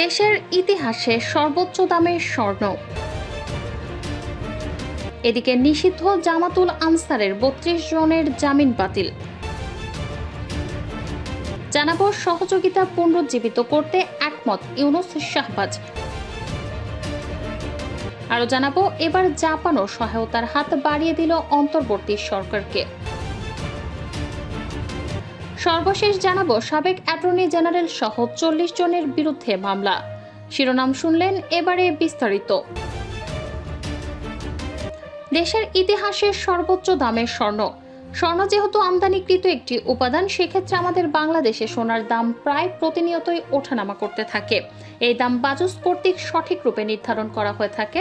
দেশের ইতিহাসে সর্বোচ্চ দামের স্বর্ণ। এদিকে নিষিদ্ধ জামাতুল আনসারের বত্রিশ জনের জামিন বাতিল। জানাব সহযোগিতা পুনরুজ্জীবিত করতে একমত ইউনুস শাহবাজ। আরও জানাব, এবার জাপানও সহায়তার হাত বাড়িয়ে দিল অন্তর্বর্তী সরকারকে। সর্বশেষ জানাব সাবেক অ্যাটর্নি জেনারেল সহ চল্লিশ জনের বিরুদ্ধে মামলা। শিরোনাম শুনলেন এবারে বিস্তারিত। দেশের ইতিহাসের সর্বোচ্চ দামের স্বর্ণ। স্বর্ণ যেহেতু আমদানিকৃত একটি উপাদান, সেক্ষেত্রে আমাদের বাংলাদেশে সোনার দাম প্রায় প্রতিনিয়তই ওঠানামা করতে থাকে। এই দাম বাজুস কর্তৃক সঠিক রূপে নির্ধারণ করা হয়ে থাকে।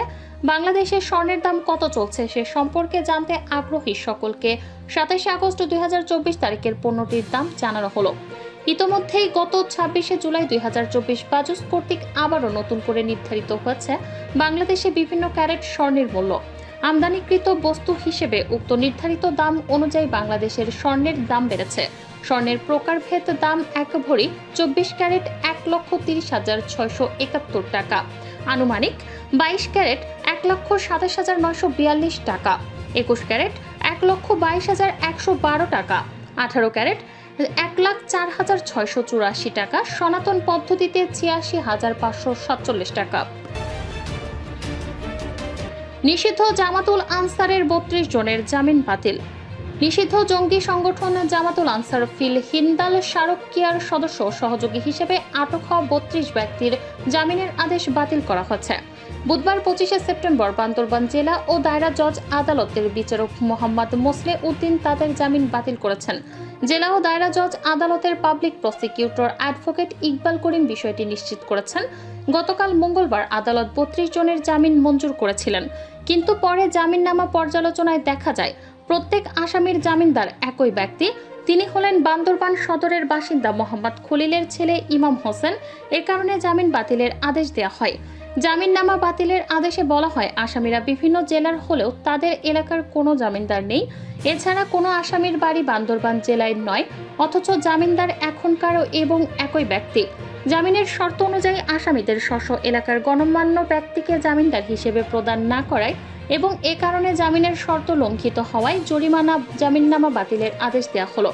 বাংলাদেশের স্বর্ণের দাম কত চলছে সে সম্পর্কে জানতে আগ্রহী সকলকে সাতাশে আগস্ট দুই হাজার চব্বিশ তারিখের পণ্যটির দাম জানানো হলো। ইতোমধ্যেই গত ছাব্বিশে জুলাই দুই হাজার চব্বিশ বাজুস কর্তৃক আবারও নতুন করে নির্ধারিত হয়েছে বাংলাদেশে বিভিন্ন ক্যারেট স্বর্ণের মূল্য। আমদানিকৃত বস্তু হিসেবে উক্ত নির্ধারিত দাম অনুযায়ী বাংলাদেশের স্বর্ণের দাম বেড়েছে। স্বর্ণের প্রকারভেদ দাম এক ভরি চব্বিশ ক্যারেট এক লক্ষ তিরিশ হাজার ছয়শো একাত্তর টাকা। আনুমানিক বাইশ ক্যারেট এক লক্ষ সাতাশ হাজার নয়শো বিয়াল্লিশ টাকা। একুশ ক্যারেট এক লক্ষ বাইশ হাজার একশো বারো টাকা। আঠারো ক্যারেট এক লাখ চার হাজার ছয়শো চুরাশি টাকা সনাতন পদ্ধতিতে ছিয়াশি হাজার পাঁচশো সাতচল্লিশ টাকা। নিষিদ্ধ জামাতুল আনসারের বত্রিশ জনের জামিন বাতিল। নিষিদ্ধ জঙ্গি সংগঠন জামাতুল আনসার ফিল হিন্দাল শারকিয়ার সদস্য সহযোগী হিসেবে আটক হওয়া বত্রিশ ব্যক্তির জামিনের আদেশ বাতিল করা হয়েছে বুধবার পঁচিশে সেপ্টেম্বর বান্দরবান জেলা ও দায়রা জজ আদালতের বিচারক মোহাম্মদ মোসলে উদ্দিন তাদের জামিন বাতিল করেছেন। জেলা ও দায়রা জজ আদালতের public prosecutor advocate Iqbal Karim বিষয়টি নিশ্চিত করেছেন। গতকাল মঙ্গলবার আদালত বত্রিশ জনের জামিন মঞ্জুর করেছিলেন। কিন্তু পরে জামিননামা পর্যালোচনায় দেখা যায় প্রত্যেক আসামির জামিনদার একই ব্যক্তি। তিনি হলেন বান্দরবান সদরের বাসিন্দা মোহাম্মদ খলিলের ছেলে ইমাম হোসেন। এ কারণে জামিন বাতিলের আদেশ দেওয়া হয়। জামিননামা বাতিলের আদেশে বলা হয়, আসামিরা বিভিন্ন জেলার হলেও তাদের এলাকার কোনো জামিনদার নেই। এছাড়া কোনো আসামির বাড়ি বান্দরবান জেলায় নয়, অথচ জামিনদার এখনকারও এবং একই ব্যক্তি। জামিনের শর্ত অনুযায়ী আসামিদের স্ব এলাকার গণমান্য ব্যক্তিকে জামিনদার হিসেবে প্রদান না করায় এবং এ কারণে জামিনের শর্ত লঙ্ঘিত হওয়ায় জরিমানা জামিননামা বাতিলের আদেশ দেওয়া হলো।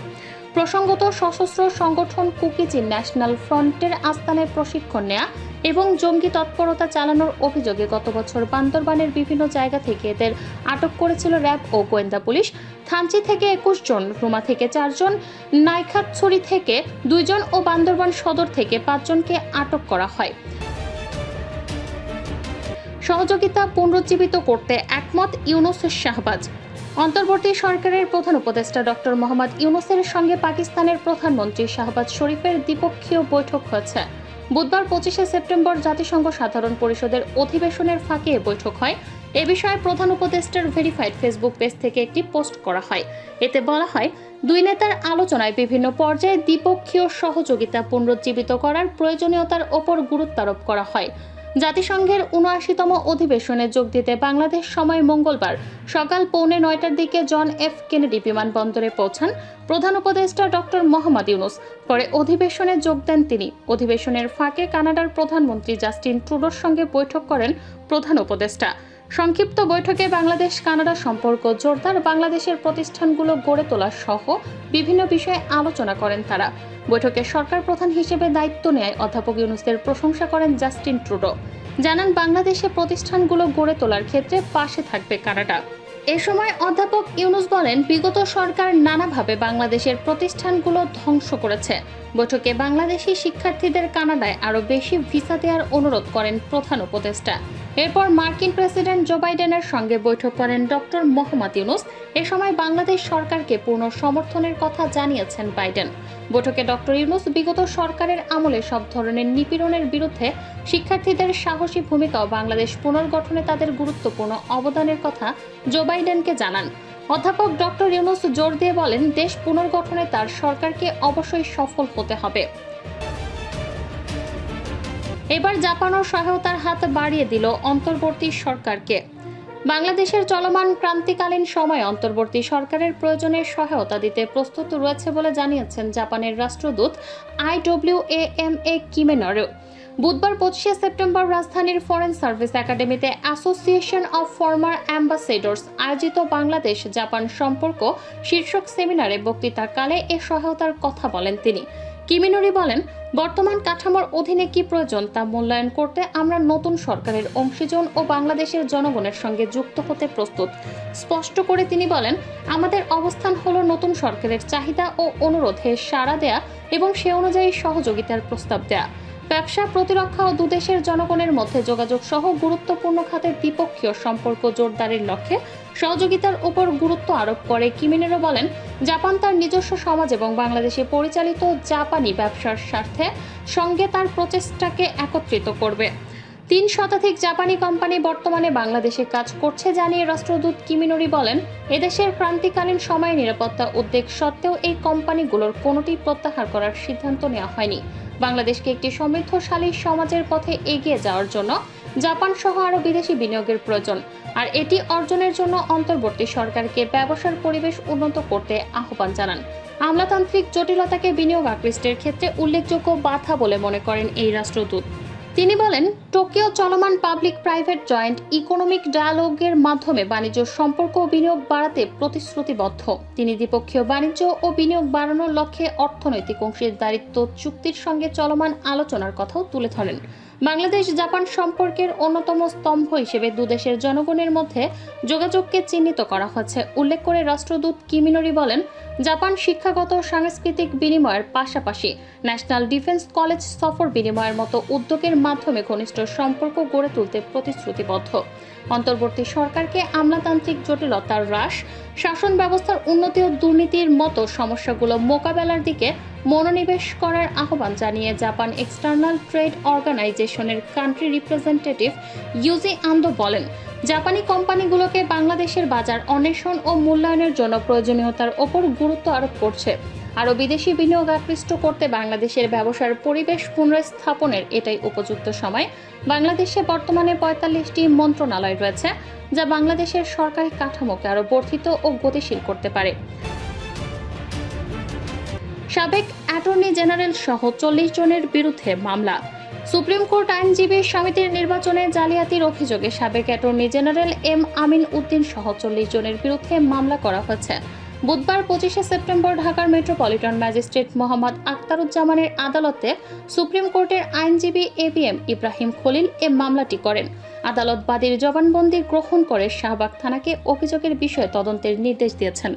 প্রসঙ্গত সশস্ত্র সংগঠন কুকিজি ন্যাশনাল ফ্রন্টের আস্তানায় প্রশিক্ষণ নেয়া এবং জঙ্গি তৎপরতা চালানোর অভিযোগে গত বছর বান্দরবানের বিভিন্ন জায়গা থেকে এদের আটক করেছিল র্যাব ও গোয়েন্দা পুলিশ। থানচি থেকে একুশ জন, রুমা থেকে চারজন নাইখাতছড়ি থেকে দুইজন ও বান্দরবান সদর থেকে পাঁচজনকে আটক করা হয়। সহযোগিতা পুনরুজ্জীবিত করতে একমত ইউনুস শাহবাজ। অন্তর্বর্তী সরকারের প্রধান উপদেষ্টা ডক্টর মোহাম্মদ ইউনুসের সঙ্গে পাকিস্তানের প্রধানমন্ত্রী শাহবাজ শরীফের দ্বিপক্ষীয় বৈঠক হয়েছে বুধবার পঁচিশে সেপ্টেম্বর জাতিসংঘ সাধারণ পরিষদের অধিবেশনের ফাঁকে বৈঠক হয়। এ বিষয়ে প্রধান উপদেষ্টার ভেরিফাইড ফেসবুক পেজ থেকে একটি পোস্ট করা হয়। এতে বলা হয়, দুই নেতার আলোচনায় বিভিন্ন পর্যায়ে দ্বিপক্ষীয় সহযোগিতা পুনরুজ্জীবিত করার প্রয়োজনীয়তার ওপর গুরুত্ব আরোপ করা হয়। জাতিসংঘের উনআশিতম অধিবেশনে যোগ দিতে বাংলাদেশ সময় মঙ্গলবার সকাল পৌনে নয়টার দিকে জন এফ কেনেডি বিমানবন্দরে পৌঁছান প্রধান উপদেষ্টা ডক্টর মোহাম্মদ ইউনুস। পরে অধিবেশনে যোগ দেন তিনি। অধিবেশনের ফাঁকে কানাডার প্রধানমন্ত্রী জাস্টিন ট্রুডোর সঙ্গে বৈঠক করেন প্রধান উপদেষ্টা। সংক্ষিপ্ত বৈঠকে বাংলাদেশ কানাডা সম্পর্ক জোরদার বাংলাদেশের প্রতিষ্ঠানগুলো গড়ে তোলা সহ বিভিন্ন বিষয়ে আলোচনা করেন তারা। বৈঠকে সরকার প্রধান হিসেবে দায়িত্ব নেয় অধ্যাপক ইউনুসের প্রশংসা করেন জাস্টিন ট্রুডো। জানান, বাংলাদেশে প্রতিষ্ঠানগুলো গড়ে তোলার ক্ষেত্রে পাশে থাকবে কানাডা। এ সময় অধ্যাপক ইউনুস বলেন, বিগত সরকার নানাভাবে বাংলাদেশের প্রতিষ্ঠানগুলো ধ্বংস করেছে। বৈঠকে বাংলাদেশি শিক্ষার্থীদের কানাডায় আরও বেশি ভিসা দেওয়ার অনুরোধ করেন প্রধান উপদেষ্টা। এরপর মার্কিন প্রেসিডেন্ট জো বাইডেনের সঙ্গে বৈঠক করেন ডক্টর মোহাম্মদ ইউনুস। এ সময় বাংলাদেশ সরকারকে পূর্ণ সমর্থনের কথা জানিয়েছেন বাইডেন। বৈঠকে ডক্টর ইউনুস বিগত সরকারের আমলে সব ধরনের নিপীড়নের বিরুদ্ধে শিক্ষার্থীদের সাহসী ভূমিকা ও বাংলাদেশ পুনর্গঠনে তাদের গুরুত্বপূর্ণ অবদানের কথা জো বাইডেনকে জানান। অধ্যাপক ডক্টর ইউনুস জোর দিয়ে বলেন, দেশ পুনর্গঠনে তার সরকারকে অবশ্যই সফল হতে হবে। এবার জাপানও সহায়তার হাত বাড়িয়ে দিল অন্তর্বর্তী সরকারকে। বাংলাদেশের চলমান ক্রান্তিকালীন সময়ে অন্তর্বর্তী সরকারের প্রয়োজনে সহায়তা দিতে প্রস্তুত রয়েছে বলে জানিয়েছেন জাপানের রাষ্ট্রদূত আইডব্লিউ এ এম এ কিমেনরও বুধবার পঁচিশে সেপ্টেম্বর রাজধানীর ফরেন সার্ভিস একাডেমিতে অ্যাসোসিয়েশন অব ফর্মার অ্যাম্বাসেডর্স আয়োজিত বাংলাদেশ জাপান সম্পর্ক শীর্ষক সেমিনারে বক্তৃতাকালে এ সহায়তার কথা বলেন তিনি। কিমিনুরি বলেন, বর্তমান কাঠামোর অধীনে কি প্রয়োজন তা মূল্যায়ন করতে আমরা নতুন সরকারের অংশীজন ও বাংলাদেশের জনগণের সঙ্গে যুক্ত হতে প্রস্তুত। স্পষ্ট করে তিনি বলেন, আমাদের অবস্থান হলো নতুন সরকারের চাহিদা ও অনুরোধে সাড়া দেয়া এবং সে অনুযায়ী সহযোগিতার প্রস্তাব দেয়া। ব্যবসা, প্রতিরক্ষা ও দুদেশের জনগণের মধ্যে যোগাযোগ সহ গুরুত্বপূর্ণ খাতের দ্বিপক্ষীয় সম্পর্ক জোরদারের লক্ষ্যে সহযোগিতার উপর গুরুত্ব আরোপ করে কিমিনেরো বলেন, জাপান তার নিজস্ব সমাজ এবং বাংলাদেশে পরিচালিত জাপানি ব্যবসার স্বার্থে সঙ্গে তার প্রচেষ্টাকে একত্রিত করবে। তিন শতাধিক জাপানি কোম্পানি বর্তমানে বাংলাদেশে কাজ করছে জানিয়ে রাষ্ট্রদূত কিমিনোরি বলেন, এদেশের ক্রান্তিকালীন সময়ে নিরাপত্তা উদ্বেগ সত্ত্বেও এই কোম্পানিগুলোর কোনোটি প্রত্যাহার করার সিদ্ধান্ত নেওয়া হয়নি। বাংলাদেশকে একটি সমৃদ্ধশালী সমাজের পথে এগিয়ে যাওয়ার জন্য জাপান সহ আরও বিদেশি বিনিয়োগের প্রয়োজন, আর এটি অর্জনের জন্য অন্তর্বর্তী সরকারকে ব্যবসার পরিবেশ উন্নত করতে আহ্বান জানান। আমলাতান্ত্রিক জটিলতাকে বিনিয়োগ আকৃষ্টের ক্ষেত্রে উল্লেখযোগ্য বাধা বলে মনে করেন এই রাষ্ট্রদূত। তিনি বলেন, টোকিও চলমান পাবলিক প্রাইভেট জয়েন্ট ইকোনমিক ডায়ালগের মাধ্যমে বাণিজ্য সম্পর্ক ও বিনিয়োগ বাড়াতে প্রতিশ্রুতিবদ্ধ। তিনি দ্বিপক্ষীয় বাণিজ্য ও বিনিয়োগ বাড়ানোর লক্ষ্যে অর্থনৈতিক অংশীদারিত্ব চুক্তির সঙ্গে চলমান আলোচনার কথাও তুলে ধরেন। বাংলাদেশ জাপান সম্পর্কের অন্যতম স্তম্ভ হিসেবে দুদেশের জনগণের মধ্যে যোগাযোগকে চিহ্নিত করা হচ্ছে। উল্লেখ করে রাষ্ট্রদূত কিমিনোরি বলেন, জাপান শিক্ষাগত সাংস্কৃতিক বিনিময়ের পাশাপাশি ন্যাশনাল ডিফেন্স কলেজ সফর বিনিময়ের মতো উদ্যোগের মাধ্যমে ঘনিষ্ঠ সম্পর্ক গড়ে তুলতে প্রতিশ্রুতিবদ্ধ। অন্তর্বর্তী সরকারকে আমলাতান্ত্রিক জটিলতার হ্রাস শাসন ব্যবস্থার উন্নতি ও দুর্নীতির মতো সমস্যাগুলো মোকাবেলার দিকে মনোনিবেশ করার আহ্বান জানিয়ে জাপান এক্সটার্নাল ট্রেড অর্গানাইজেশনের কান্ট্রি রিপ্রেজেন্টেটিভ ইউজি আন্দো বলেন, জাপানি কোম্পানিগুলোকে বাংলাদেশের বাজার অন্বেষণ ও মূল্যায়নের জন্য প্রয়োজনীয়তার ওপর গুরুত্ব আরোপ করছে। আরও বিদেশি বিনিয়োগ আকৃষ্ট করতে বাংলাদেশের ব্যবসার পরিবেশ পুনর্স্থাপনের এটাই উপযুক্ত সময়। বাংলাদেশে বর্তমানে পঁয়তাল্লিশটি মন্ত্রণালয় রয়েছে, যা বাংলাদেশের সরকারি কাঠামোকে আরও বর্ধিত ও গতিশীল করতে পারে। সাবেক অ্যাটর্নি জেনারেল সহ চল্লিশ জনের বিরুদ্ধে মামলা। সুপ্রিম কোর্ট আইনজীবী সমিতির নির্বাচনে জালিয়াতির অভিযোগে সাবেক attorney general M Amin Uddin সহ চল্লিশ জনের বিরুদ্ধে মামলা করা হয়েছে। বুধবার পঁচিশে সেপ্টেম্বর ঢাকার মেট্রোপলিটন ম্যাজিস্ট্রেট মোহাম্মদ আখতারুজ্জামানের আদালতে সুপ্রিম কোর্টের আইনজীবী A B M Ibrahim Khalil এ মামলাটি করেন। আদালত বাদীর জবানবন্দি গ্রহণ করে শাহবাগ থানাকে অভিযোগের বিষয়ে তদন্তের নির্দেশ দিয়েছেন।